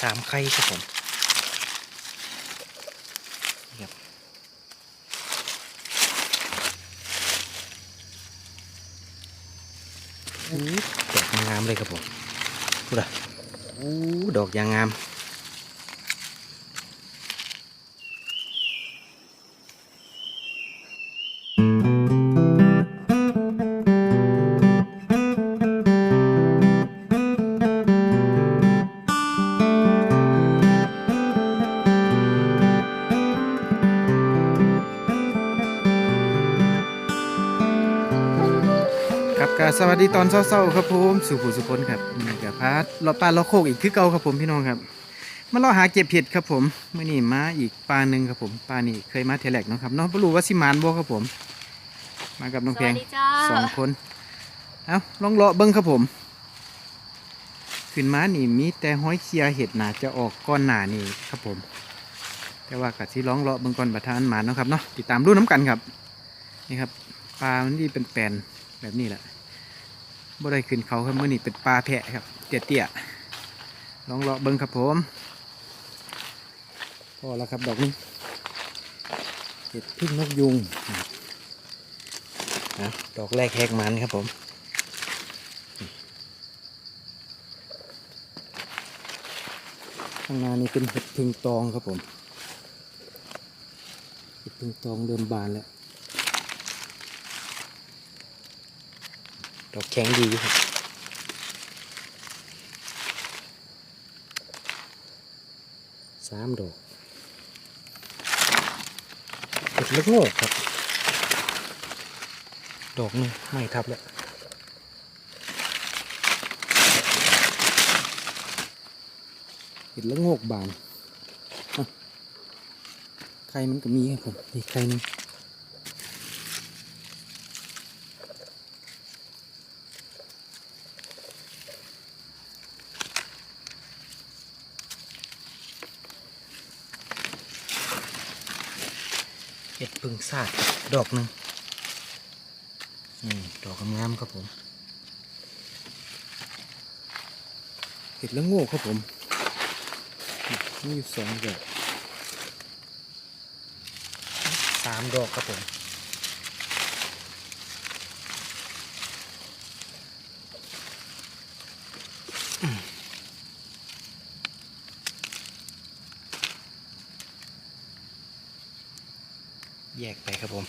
สามไข่ครับผมนี่ครับอู้ดอกงามเลยครับผมดูดะอู้ดอกยางงาม สวัสดีตอนเช้าๆครับผมสุภูสุพลครับนี่กับพาร์ทเราปลาเราโคกอีกคือเก่าครับผมพี่น้องครับมาเราหาเก็บเห็ดครับผมเมื่อนี้มาอีกปลาหนึ่งครับผมปลานี่เคยมาเทแลกเนาะครับเนาะไม่รู้ว่าสิมานบ่ครับผม มากับน้องสแพวังสดีจ้าสองคนเอาลองเลาะเบิ้งครับผม ขึ้นมานี่มีแต่ห้อยเคียเห็ดหนาจะออกก้อนหนานี่ครับผม แต่ว่ากัดที่ร้องเลาะเบิ้งก่อนประทานหมาเนาะครับเนาะติดตามดูน้ำกันครับนี่ครับปลามันนี่เป็นแปลนแบบนี้แหละ บ่ได้ขึ้นเขาครับมื่อนี้เป็นปลาแพะครับ เตี้ยๆลองเลาะเบิ้งครับผมพอแล้วครับดอกนี้เห็ดพึ่งนกยุงนะดอกแรกแหกมันครับผมข้างหน้านี้เป็นเห็ดพึ่งตองครับผมเห็ดพึ่งตองเริ่มบานแล้ว ดอกแข็งดีครับสามดอกเห็ดเล็กโงกครับ ดอกนึงไม่ทับแล้วเห็ดล็กโงกบานอะไข่มันก็มีครับผมนี่ไข่หนึง เห็ดพึ่งซาดดอกหนึ่งนี่ดอกงามครับผม เห็ดละโง่ครับผมนี่สองดอกสามดอกครับผม แยกไปครับผม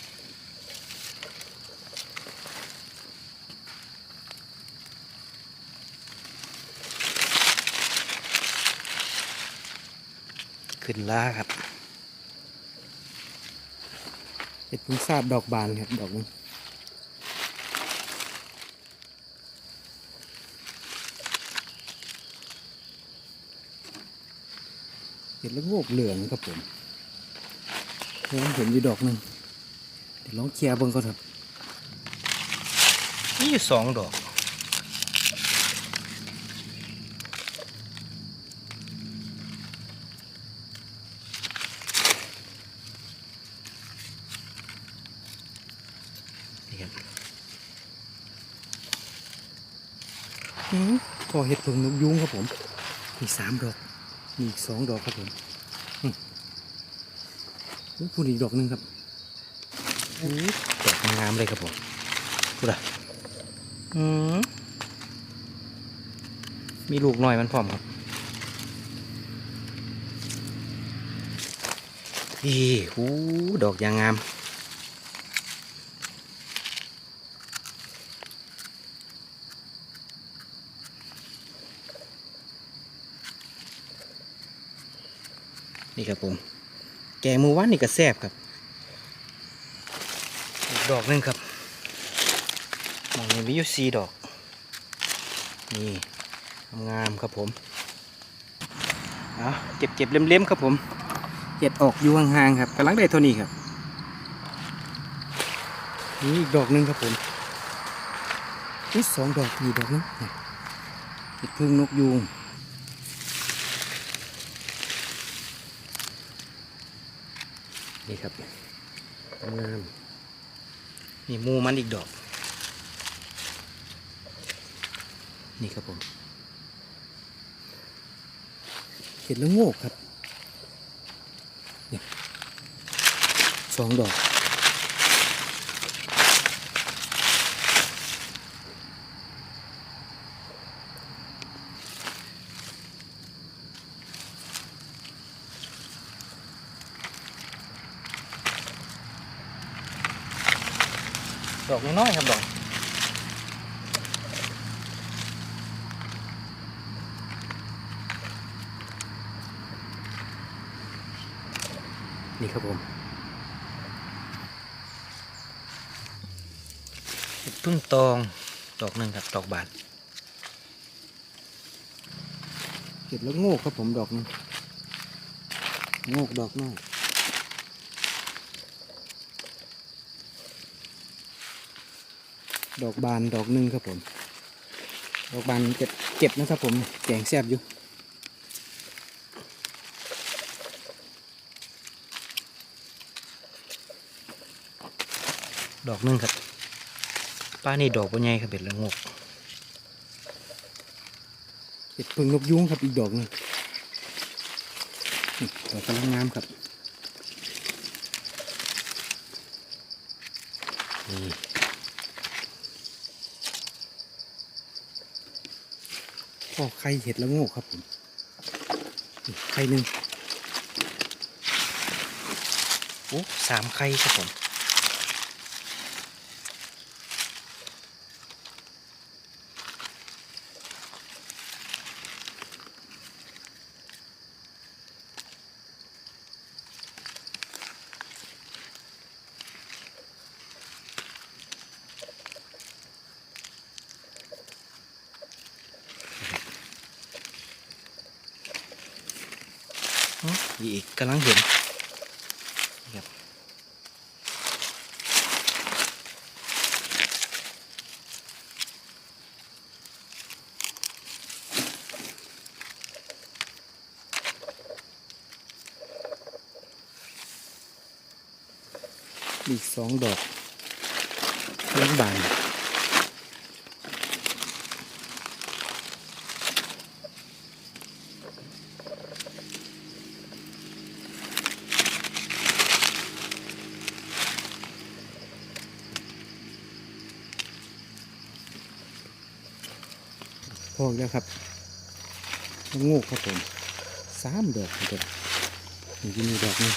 ขึ้นล่าครับเห็ดพึ่งซาดดอกบานครับดอกนี้เห็ดละโงกเหลืองครับผม แล้วเห็นอยู่ดอกหนึ่งเดี๋ยวลองเคลียร์เบิ่งก่อนครับนี่อยู่สองดอกนี่ครับอืมก็เห็ดเพิงนกยุงครับผม มีสามดอก มีอีกสองดอกครับผมอืมอุ๊ย พูดอีกดอกหนึ่งครับอู้ดอกงามเลยครับผมพูดอะอืมมีลูกน้อยมันพร้อมครับนี่หูดอกยางงามนี่ครับผม แกงมูว่านนี่ก็แซ่บครับอีกดอกนึงครับมองนี้มีอยู่สี่ดอก นี่งามครับผมเอาเก็บเก็บๆเล็มๆครับผมเห็ดออกอยู่ห่างๆครับกำลังได้เท่านี้ครับ นี่อีกดอกนึงครับผมนี่สองดอกนี่ดอกนึงนี่ยเห็ดพึ่งนกยูง นี่ครับงามนี่มูมันอีกดอก นี่ครับผมเห็ดเห็ดละโงกครับสองดอก ดอกน้อยๆครับดอกนี่ครับผมพึ่งตองดอกหนึ่งครับดอกบานเห็ดแล้วโงกครับผมดอกหนึงโงกดอกน้อย ดอกบานดอกหนึ่งครับผม ดอกบานเก็บเก็บนะครับผมแกงแซ่บอยู่ดอกหนึงครับ ป้านี่ดอกปัญญครับเบ็ดละงกเห็ดพึ่งนกยุงครับอีกดอกหนึงนี่ดอกกำลังงามครับนี่ ก็ไข่เห็ดละโงกครับผมไข่หนึ่งโอ้สามไข่ครับผม อื มอีกกำลังเห็นครับอีกสองดอกเลี้ยงบาน พอแล้วครับมะงูครับผมสามดอกครับผมนี่ที่มีดอกนึง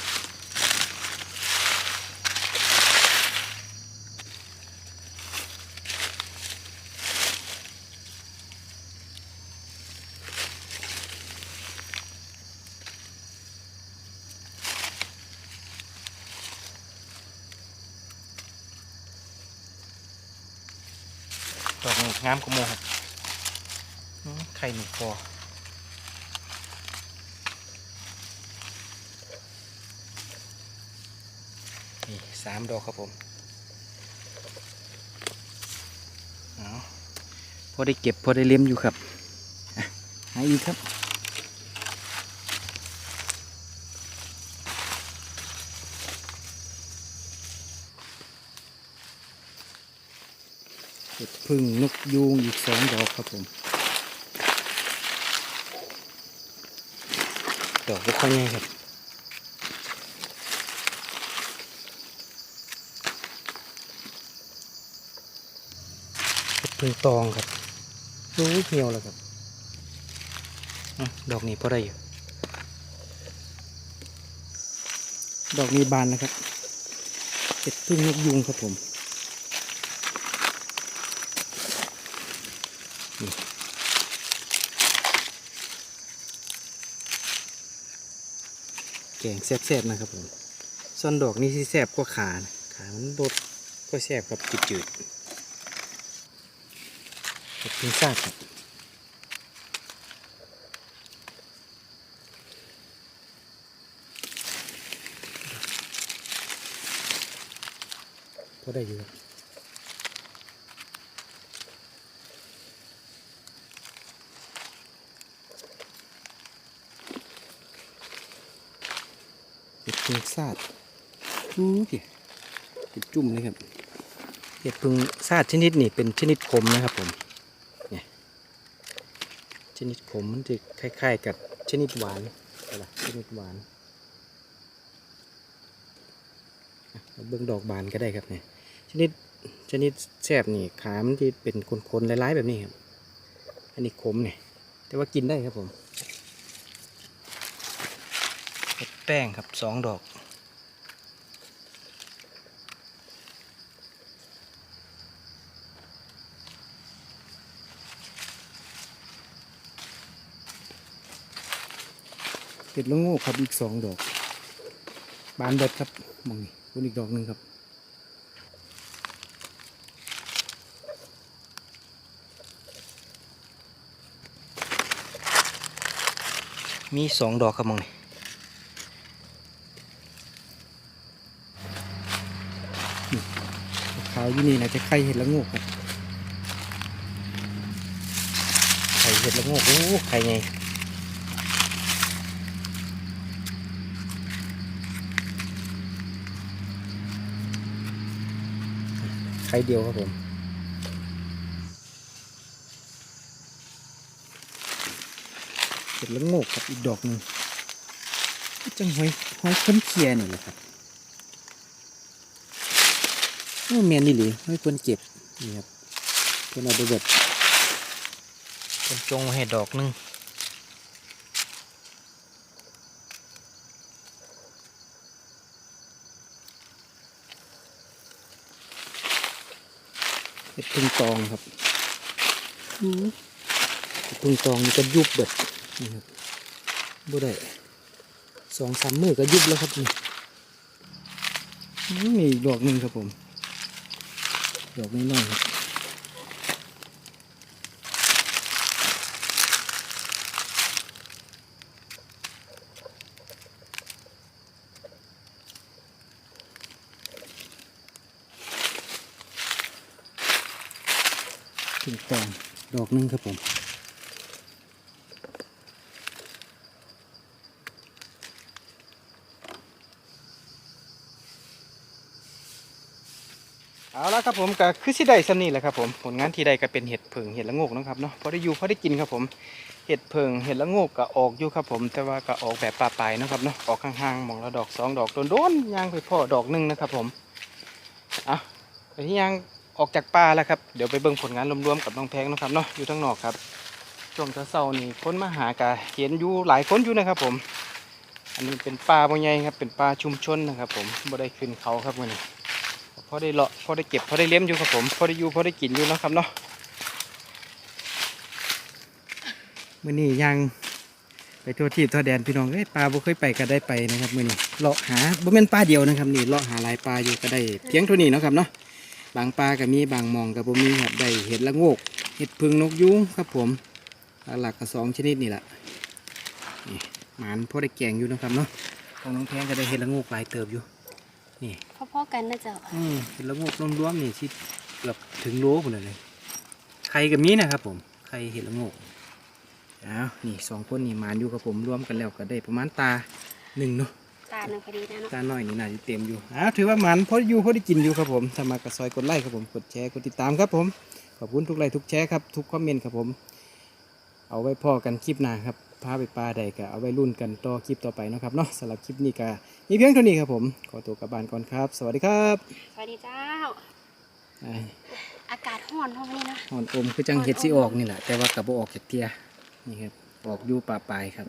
ดอกนี้งามกว่าโมครับ ข่หนึ่งฟอนี่สามดอกครับผมเอาพอได้เก็บพอได้เลี้ยมอยู่ครับหาอีกครับเห็ดพึ่งนกยูงอีกสองดอกครับผม ดอกก็ค่อยง่ายครับเห็ดพึ่งตองครับรู้เหี่ยวแล้วครับอดอกนี้พอได้อยู่ดอกนี้บานแล้วครับเห็ดพึ่งนกยูงครับผม กงแซ่บๆนะครับผมส่วนดอกนี่ที่แซ่บกว่าขาขามันบดก็แซ่บกับจืดๆเห็ดพิซซ่าครับก็ได้อยู่ เห็ดพิซซ่าอู้ยเห็ดจุ่มเลยครับเห็ดพึ่งซาดชนิดนี้เป็นชนิดขมนะครับผมเนี่ยชนิดขมมันจะคล้ายๆกับชนิดหวานอะไรชนิดหวานอะเอาเบิ่งดอกบานก็ได้ครับเนี่ยชนิดชนิดแซ่บนี่ขามนที่เป็นคนๆลายๆแบบนี้ครับ อันนี้ขมเนี่ยแต่ว่ากินได้ครับผมเห็ด แป้งครับสองดอกเห็ดละโงูครับอีกสองดอก บานเบิดครับมองนี่คุณอีกดอกหนึ่งครับมีสองดอกครับมองนี่นี่ขาวอยู่นี่นะจะไข่เห็ดละงูครับไข่เห็ดละงูโอ้ไข่ไงไข่เดียวครับผมเสร็จแล้วโงกครับอีกดอกหนึ่งจังหอยหอยค้นเคียนี่แหละครับ แมนนี่หรือหอยควรเก็บนี่ครับเพื่อนเอาไปแบบเป็นจงให้ดอกหนึ่งเห็ดพึ่งตองครับอือตุงตองนี่ก็ยุบเบิดนี่ครับบ่ได้สองสามมือก็ยุบแล้วครับนี่นี่มีอีกดอกหนึ่งครับผม ดอกน้อยๆครับถึงตองดอกนึงครับผม เอาละครับผมก็คือสิได้สำนี่แหละครับผมผลงานที่ได้ก็เป็นเห็ดเพิงเห็ดละโงกนะครับเนาะพอได้อยู่พอได้กินครับผมเห็ดเพิงเห็ดละโงกก็ออกอยู่ครับผม แต่ว่าก็ออกแบบปลาปลายๆนะครับเนาะออกข้างๆมองละดอกสองดอกโดนๆยางไปพ่อดอกหนึ่งนะครับผมอะไปที่ยางออกจากป่าแล้วครับเดี๋ยวไปเบิ่งผลงานรวมๆกับน้องแพงนะครับเนาะอยู่ทั้งนอกครับช่วงเช้าๆนี่คนมาหากะเห็นอยู่หลายคนอยู่นะครับผม อันนี้เป็นป่าบ่ใหญ่ครับเป็นป่าชุมชนนะครับผมบ่ได้ขึ้นเขาครับมื้อนี้ อได้เลาะพอได้เก็บพอได้เลี้ยมอยู่ครับผมพอได้อยู่พอได้กินอยู่เนาะครับเนาะมือนี้ยังไปทั่วที่ทั่วแดนพี่น้องเอ้ยปลาบ่เคยไปก็ได้ไปนะครับมือนี้เลาะหาบ่แม่นปลาเดียวนะครับนี่เลาะหาหลายปลาอยู่ก็ได้เพียงเท่านี้นะครับเนาะบางปลาก็มีบางมองก็บ่มีครับได้เห็ดละโงกเห็ดพึ่งนกยุงครับผมหลักก็สองชนิดนี่แหละนี่หมานพอได้แกงอยู่นะครับเนาะของน้องแพงก็ได้เห็ดละโงกหลายเติบอยู่ นี่พ่อๆกันนะเจ้าอืมเป็นละโงกรวมๆนี่ที่เกือบถึงโลหมดเลยไข่กับมีนะครับ ผมไข่เห็ดละโงกอ้าวนี่สองคนนี่มานอยู่กับผมรวมกันแล้วก็ได้ประมาณตาหนึ่งเนาะตาหนึ่งพอดีนะเนาะตาหน่อยนี่น่าจะเต็มอยู่อ้าวถือว่ามันพออยู่พอได้กินอยู่ครับผมถ้ามากระซอยกดไลค์ครับผมกดแชร์กดติดตามครับผมขอบคุณทุกไลค์ทุกแชร์ครับทุกคอมเมนต์ครับผม เอาไว้พอกันคลิปหน้าครับพาไปปลาใดก็เอาไว้รุ่นกันต่อคลิปต่อไปเนาะครับเนาะสำหรับคลิปนี้ก็มีเพียงเท่านี้ครับผม ขอตัวกลับบ้านก่อนครับ สวัสดีครับสวัสดีเจ้าอ่าอากาศร้อนเพราะวันนี้นะหอนอมคือจังเห็ดสิออกนี่แหละแต่ว่ากับบ่ออกจากเทียนี่ครับออกอยู่ป่าปลายครับ